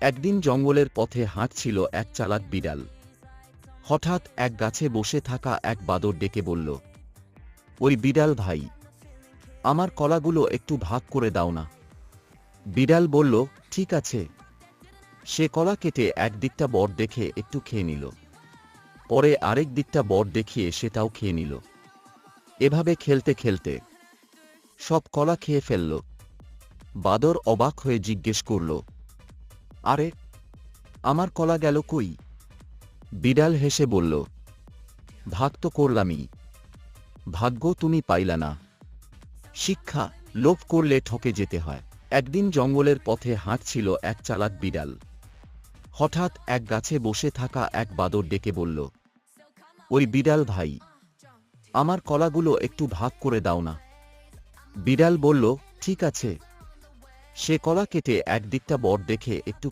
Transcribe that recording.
একদিন জঙ্গলের পথে হাঁটছিল এক চালাক বিড়াল। হঠাৎ এক গাছে বসে থাকা এক বাদর ডেকে বলল, ওই বিড়াল ভাই, আমার কলাগুলো একটু ভাগ করে দাও না। বিড়াল বলল, ঠিক আছে। সে কলা কেটে একদিকটা বট দেখে একটু খেয়ে নিল। পরে আরেক দিকটা বট দেখিয়ে সেটাও খেয়ে নিল। এভাবে খেলতে খেলতে সব কলা খেয়ে ফেলল। বাদর অবাক হয়ে জিজ্ঞেস করল আরে, আমার কলা গেল কই? বিড়াল হেসে বলল ভাগ তো করলামই। ভাগ্য তুমি পাইলা না। শিক্ষা, লোভ করলে ঠকে যেতে হয়। একদিন জঙ্গলের পথে হাঁটছিল এক চালাক বিড়াল। হঠাৎ এক গাছে বসে থাকা এক বাদর ডেকে বলল, ওই বিড়াল ভাই, আমার কলাগুলো একটু ভাগ করে দাও না। বিড়াল বলল, ঠিক আছে। সে কলা কেটে এক দিকটা বট দেখে একটু